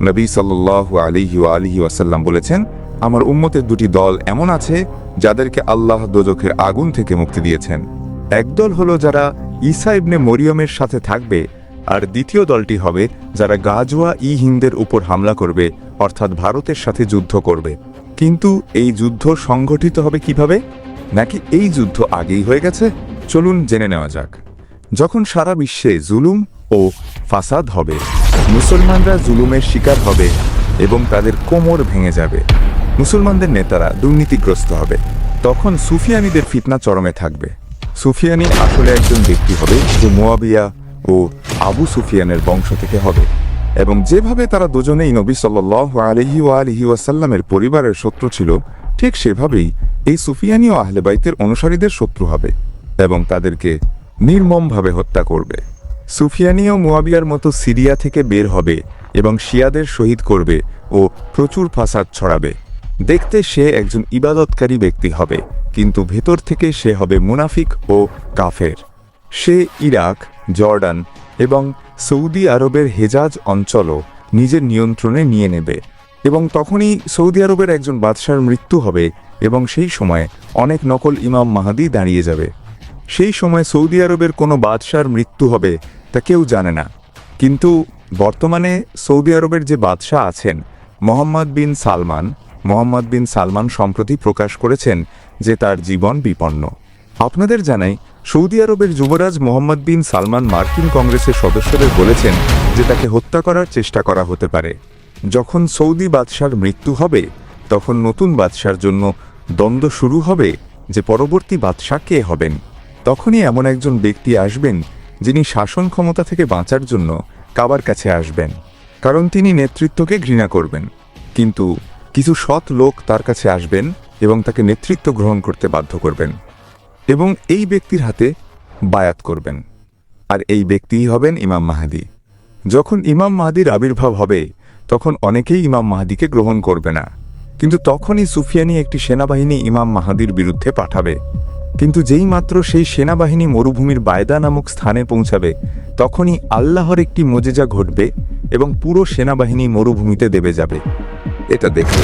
নবী সাল্লাহ আলিহি আলিহি ওয়াসাল্লাম বলেছেন, আমার উম্মতের দুটি দল এমন আছে যাদেরকে আল্লাহ দোজখের আগুন থেকে মুক্তি দিয়েছেন। একদল হলো যারা ঈসা ইবনে মরিয়মের সাথে থাকবে, আর দ্বিতীয় দলটি হবে যারা গাজওয়া ই হিন্দের উপর হামলা করবে, অর্থাৎ ভারতের সাথে যুদ্ধ করবে। কিন্তু এই যুদ্ধ সংগঠিত হবে কীভাবে? নাকি এই যুদ্ধ আগেই হয়ে গেছে? চলুন জেনে নেওয়া যাক। যখন সারা বিশ্বে জুলুম ও ফাসাদ হবে মুসলমানরা জুলুমের শিকার হবে এবং তাদের কোমর ভেঙে যাবে। মুসলমানদের নেতারা দুর্নীতিগ্রস্ত হবে। তখন সুফিয়ানিদের ফিতনা চরমে থাকবে। সুফিয়ানি আসলে একজন ব্যক্তি হবে যে মোয়াবিয়া ও আবু সুফিয়ানের বংশ থেকে হবে এবং যেভাবে তারা দুজনেই নবী সাল্লাহ আলহি ও আলহি ওয়াসাল্লামের পরিবারের শত্রু ছিল, ঠিক সেভাবেই এই সুফিয়ানি ও আহলেবাইতের অনুসারীদের শত্রু হবে এবং তাদেরকে নির্মমভাবে হত্যা করবে। সুফিয়ানি ও মুয়াবিয়ার মতো সিরিয়া থেকে বের হবে এবং শিয়াদের শহীদ করবে ও প্রচুর ফাসাদ ছড়াবে। দেখতে সে একজন ইবাদতকারী ব্যক্তি হবে, কিন্তু ভেতর থেকে সে হবে মুনাফিক ও কাফের। সে ইরাক, জর্ডান এবং সৌদি আরবের হেজাজ অঞ্চলও নিজের নিয়ন্ত্রণে নিয়ে নেবে এবং তখনই সৌদি আরবের একজন বাদশার মৃত্যু হবে এবং সেই সময় অনেক নকল ইমাম মাহাদি দাঁড়িয়ে যাবে। সেই সময় সৌদি আরবের কোনো বাদশার মৃত্যু হবে তা কেউ জানে না। কিন্তু বর্তমানে সৌদি আরবের যে বাদশাহ আছেন, মোহাম্মদ বিন সালমান, মোহাম্মদ বিন সালমান সম্প্রতি প্রকাশ করেছেন যে তার জীবন বিপন্ন। আপনাদের জানাই, সৌদি আরবের যুবরাজ মোহাম্মদ বিন সালমান মার্কিন কংগ্রেসের সদস্যদের বলেছেন যে তাকে হত্যা করার চেষ্টা করা হতে পারে। যখন সৌদি বাদশার মৃত্যু হবে, তখন নতুন বাদশার জন্য দ্বন্দ্ব শুরু হবে যে পরবর্তী বাদশাহ কে হবেন। তখনই এমন একজন ব্যক্তি আসবেন যিনি শাসন ক্ষমতা থেকে বাঁচার জন্য কাবার কাছে আসবেন, কারণ তিনি নেতৃত্বকে ঘৃণা করবেন। কিন্তু কিছু সৎ লোক তার কাছে আসবেন এবং তাকে নেতৃত্ব গ্রহণ করতে বাধ্য করবেন এবং এই ব্যক্তির হাতে বায়াত করবেন। আর এই ব্যক্তিই হবেন ইমাম মাহাদি। যখন ইমাম মাহাদির আবির্ভাব হবে, তখন অনেকেই ইমাম মাহাদিকে গ্রহণ করবে না। কিন্তু তখনই সুফিয়ানি একটি সেনাবাহিনী ইমাম মাহাদির বিরুদ্ধে পাঠাবে। কিন্তু যেই মাত্র সেই সেনাবাহিনী মরুভূমির বায়দা নামক স্থানে পৌঁছাবে, তখনই আল্লাহর একটি মজেজা ঘটবে এবং পুরো সেনাবাহিনী মরুভূমিতে দেবে যাবে। এটা দেখে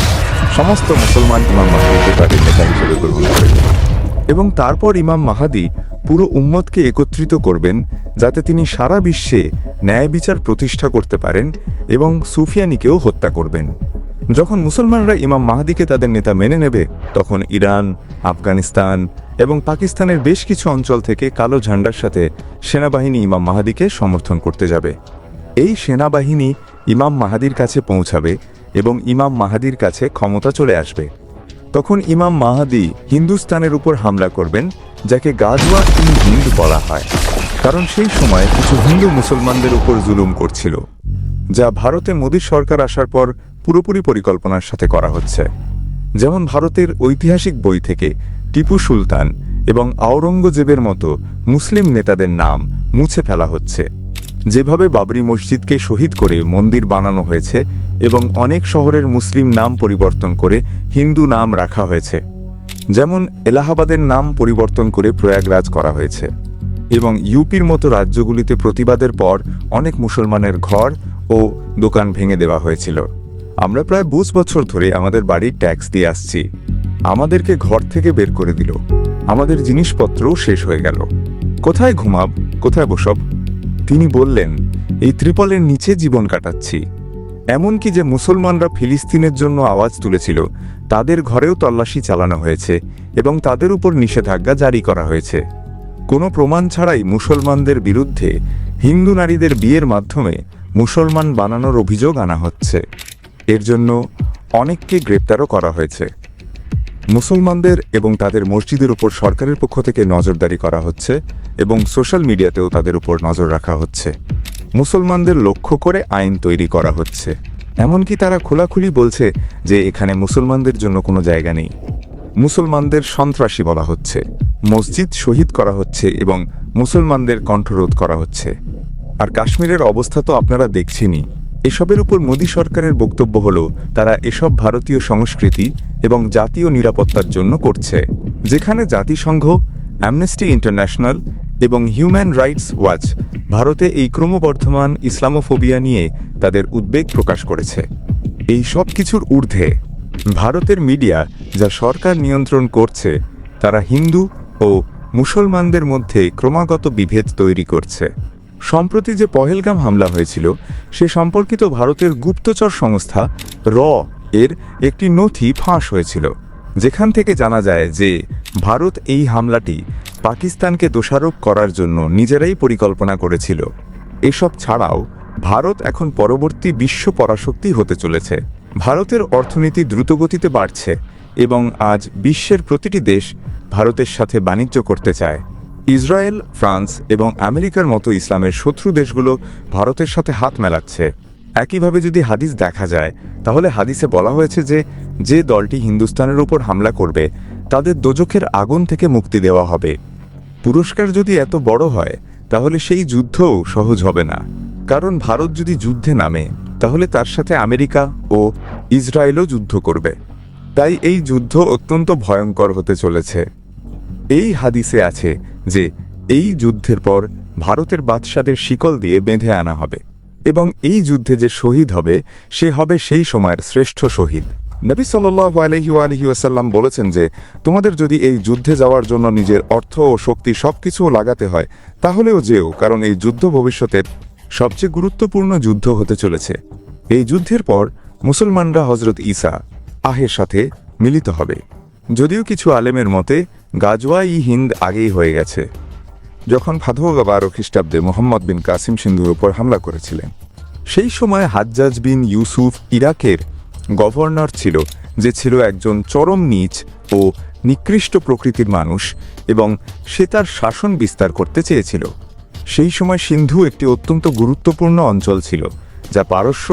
সমস্ত মুসলমান ইমাম মাহাদিকে তাদের নেতা হিসেবে গ্রহণ করবে এবং তারপর ইমাম মাহাদি পুরো উম্মতকে একত্রিত করবেন যাতে তিনি সারা বিশ্বে ন্যায় বিচার প্রতিষ্ঠা করতে পারেন এবং সুফিয়ানিকেও হত্যা করবেন। যখন মুসলমানরা ইমাম মাহাদিকে তাদের নেতা মেনে নেবে, তখন ইরান, আফগানিস্তান এবং পাকিস্তানের বেশ কিছু অঞ্চল থেকে কালো ঝান্ডার সাথে সেনাবাহিনী ইমাম মাহাদিকে সমর্থন করতে যাবে। এই সেনাবাহিনী ইমাম মাহাদির কাছে পৌঁছাবে এবং ইমাম মাহাদির কাছে ক্ষমতা চলে আসবে। তখন ইমাম মাহাদি হিন্দুস্তানের উপর হামলা করবেন, যাকে গাজওয়া ইন হিন্দ বলা হয়। কারণ সেই সময় কিছু হিন্দু মুসলমানদের উপর জুলুম করছিল, যা ভারতে মোদী সরকার আসার পর পুরোপুরি পরিকল্পনার সাথে করা হচ্ছে। যেমন ভারতের ঐতিহাসিক বই থেকে টিপু সুলতান এবং আওরঙ্গজেবের মতো মুসলিম নেতাদের নাম মুছে ফেলা হচ্ছে। যেভাবে বাবরি মসজিদকে শহীদ করে মন্দির বানানো হয়েছে এবং অনেক শহরের মুসলিম নাম পরিবর্তন করে হিন্দু নাম রাখা হয়েছে। যেমন এলাহাবাদের নাম পরিবর্তন করে প্রয়াগরাজ করা হয়েছে এবং ইউপির মতো রাজ্যগুলিতে প্রতিবাদের পর অনেক মুসলমানের ঘর ও দোকান ভেঙে দেওয়া হয়েছিল। আমরা প্রায় বুঝ বছর ধরে আমাদের বাড়ির ট্যাক্স দিয়ে আসছি। আমাদেরকে ঘর থেকে বের করে দিল। আমাদের জিনিসপত্রও শেষ হয়ে গেল। কোথায় ঘুমাব? কোথায় বসব? তিনি বললেন, এই ত্রিপলের নিচে জীবন কাটাচ্ছি। এমনকি যে মুসলমানরা ফিলিস্তিনের জন্য আওয়াজ তুলেছিল, তাদের ঘরেও তল্লাশি চালানো হয়েছে এবং তাদের উপর নিষেধাজ্ঞা জারি করা হয়েছে। কোনো প্রমাণ ছাড়াই মুসলমানদের বিরুদ্ধে হিন্দু নারীদের বিয়ের মাধ্যমে মুসলমান বানানোর অভিযোগ আনা হচ্ছে। এর জন্য অনেককে গ্রেপ্তারও করা হয়েছে। মুসলমানদের এবং তাদের মসজিদের উপর সরকারের পক্ষ থেকে নজরদারি করা হচ্ছে এবং সোশ্যাল মিডিয়াতেও তাদের উপর নজর রাখা হচ্ছে। মুসলমানদের লক্ষ্য করে আইন তৈরি করা হচ্ছে। এমনকি তারা খোলাখুলি বলছে যে এখানে মুসলমানদের জন্য কোনো জায়গা নেই। মুসলমানদের সন্ত্রাসী বলা হচ্ছে, মসজিদ শহীদ করা হচ্ছে এবং মুসলমানদের কণ্ঠরোধ করা হচ্ছে। আর কাশ্মীরের অবস্থা তো আপনারা দেখছেনই। এসবের উপর মোদী সরকারের বক্তব্য হল, তারা এসব ভারতীয় সংস্কৃতি এবং জাতীয় নিরাপত্তার জন্য করছে, যেখানে জাতিসংঘ অ্যামনেস্টি ইন্টারন্যাশনাল এবং হিউম্যান রাইটস ওয়াচ ভারতে এই ক্রমবর্ধমান ইসলামোফোবিয়া নিয়ে তাদের উদ্বেগ প্রকাশ করেছে। এই সব কিছুর ঊর্ধ্বে ভারতের মিডিয়া যা সরকার নিয়ন্ত্রণ করছে, তারা হিন্দু ও মুসলমানদের মধ্যে ক্রমাগত বিভেদ তৈরি করছে। সম্প্রতি যে পহেলগাম হামলা হয়েছিল, সে সম্পর্কিত ভারতের গুপ্তচর সংস্থা র এর একটি নথি ফাঁস হয়েছিল। যেখান থেকে জানা যায় যে, ভারত এই হামলাটি পাকিস্তানকে দোষারোপ করার জন্য নিজেরাই পরিকল্পনা করেছিল। এসব ছাড়াও, ভারত এখন পরবর্তী বিশ্ব পরাশক্তি হতে চলেছে। ভারতের অর্থনীতি দ্রুতগতিতে বাড়ছে এবং আজ বিশ্বের প্রতিটি দেশ ভারতের সাথে বাণিজ্য করতে চায়। ইসরায়েল, ফ্রান্স এবং আমেরিকার মতো ইসলামের শত্রু দেশগুলো ভারতের সাথে হাত মেলাচ্ছে। একইভাবে যদি হাদিস দেখা যায়, তাহলে হাদিসে বলা হয়েছে যে যে দলটি হিন্দুস্তানের উপর হামলা করবে, তাদের দোজখের আগুন থেকে মুক্তি দেওয়া হবে। পুরস্কার যদি এত বড় হয়, তাহলে সেই যুদ্ধও সহজ হবে না। কারণ ভারত যদি যুদ্ধে নামে, তাহলে তার সাথে আমেরিকা ও ইসরায়েলও যুদ্ধ করবে। তাই এই যুদ্ধ অত্যন্ত ভয়ঙ্কর হতে চলেছে। এই হাদিসে আছে যে এই যুদ্ধের পর ভারতের বাদশাদের শিকল দিয়ে বেঁধে আনা হবে এবং এই যুদ্ধে যে শহীদ হবে, সে হবে সেই সময়ের শ্রেষ্ঠ শহীদ। নবী সাল্লাহ আলহি আসাল্লাম বলেছেন যে, তোমাদের যদি এই যুদ্ধে যাওয়ার জন্য নিজের অর্থ ও শক্তি সব সবকিছুও লাগাতে হয়, তাহলেও যেও, কারণ এই যুদ্ধ ভবিষ্যতের সবচেয়ে গুরুত্বপূর্ণ যুদ্ধ হতে চলেছে। এই যুদ্ধের পর মুসলমানরা হজরত ঈসা, আহের সাথে মিলিত হবে। যদিও কিছু আলেমের মতে গাজওয়া ই হিন্দ আগেই হয়ে গেছে, যখন ফাতোয়া বারো খ্রিস্টাব্দে মোহাম্মদ বিন কাসিম সিন্ধুর উপর হামলা করেছিলেন। সেই সময় হাজ্জাজ বিন ইউসুফ ইরাকের গভর্নর ছিল, যে ছিল একজন চরম নীচ ও নিকৃষ্ট প্রকৃতির মানুষ এবং সে তার শাসন বিস্তার করতে চেয়েছিল। সেই সময় সিন্ধু একটি অত্যন্ত গুরুত্বপূর্ণ অঞ্চল ছিল, যা পারস্য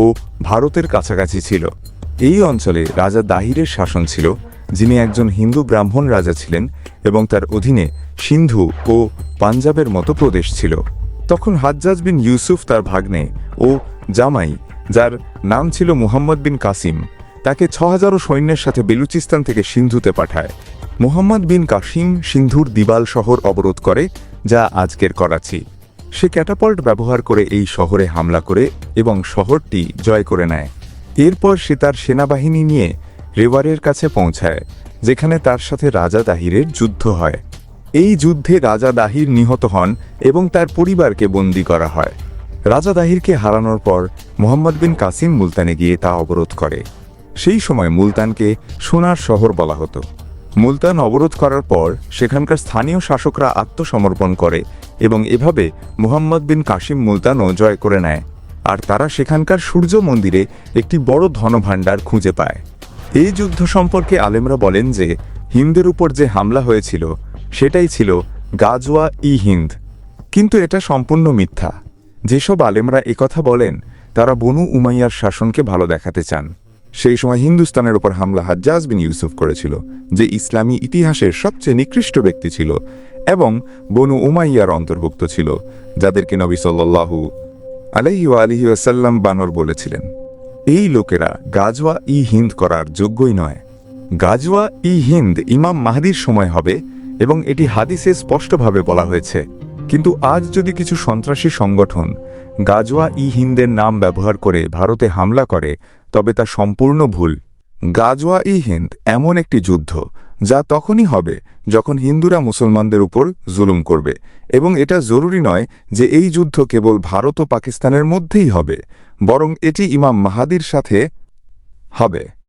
ও ভারতের কাছাকাছি ছিল। এই অঞ্চলে রাজা দাহিরের শাসন ছিল যিনি একজন হিন্দু ব্রাহ্মণ রাজা ছিলেন এবং তার অধীনে সিন্ধু ও পাঞ্জাবের মতো প্রদেশ ছিল। তখন হাজ্জাজ বিন ইউসুফ তার ভাগ্নে ও জামাই, যার নাম ছিল মুহাম্মদ বিন কাসিম, তাকে ছ হাজারো সৈন্যের সাথে বেলুচিস্তান থেকে সিন্ধুতে পাঠায়। মুহাম্মদ বিন কাসিম সিন্ধুর দিবাল শহর অবরোধ করে, যা আজকের করাচি। সে ক্যাটাপল্ট ব্যবহার করে এই শহরে হামলা করে এবং শহরটি জয় করে নেয়। এরপর সে তার সেনাবাহিনী নিয়ে রেওয়ারের কাছে পৌঁছায়, যেখানে তার সাথে রাজা দাহিরের যুদ্ধ হয়। এই যুদ্ধে রাজা দাহির নিহত হন এবং তার পরিবারকে বন্দী করা হয়। রাজা দাহিরকে হারানোর পর মোহাম্মদ বিন কাসিম মুলতানে গিয়ে তা অবরোধ করে। সেই সময় মুলতানকে সোনার শহর বলা হতো। মুলতান অবরোধ করার পর সেখানকার স্থানীয় শাসকরা আত্মসমর্পণ করে এবং এভাবে মুহাম্মদ বিন কাসিম মুলতানও জয় করে নেয়। আর তারা সেখানকার সূর্য মন্দিরে একটি বড় ধনভাণ্ডার খুঁজে পায়। এই যুদ্ধ সম্পর্কে আলেমরা বলেন যে, হিন্দের উপর যে হামলা হয়েছিল, সেটাই ছিল গাজওয়া ই হিন্দ। কিন্তু এটা সম্পূর্ণ মিথ্যা। যেসব আলেমরা একথা বলেন, তারা বনু উমাইয়ার শাসনকে ভালো দেখাতে চান। সেই সময় হিন্দুস্তানের উপর হামলা হাজ্জাজ বিন ইউসুফ করেছিল, যে ইসলামী ইতিহাসের সবচেয়ে নিকৃষ্ট ব্যক্তি ছিল এবং বনু উমাইয়ার অন্তর্ভুক্ত ছিল, যাদেরকে নবী সাল্লাল্লাহু আলাইহি আলিহি আসাল্লাম বানর বলেছিলেন। এই লোকেরা গাজওয়া ই হিন্দ করার যোগ্যই নয়। গাজওয়া ই হিন্দ ইমাম মাহাদির সময় হবে এবং এটি হাদিসে স্পষ্টভাবে বলা হয়েছে। কিন্তু আজ যদি কিছু সন্ত্রাসী সংগঠন গাজওয়া ই হিন্দের নাম ব্যবহার করে ভারতে হামলা করে, তবে তা সম্পূর্ণ ভুল। গাজওয়া ই হিন্দ এমন একটি যুদ্ধ যা তখনই হবে যখন হিন্দুরা মুসলমানদের উপর জুলুম করবে। এবং এটা জরুরি নয় যে এই যুদ্ধ কেবল ভারত ও পাকিস্তানের মধ্যেই হবে। বরং এটি ইমাম মাহাদির সাথে হবে।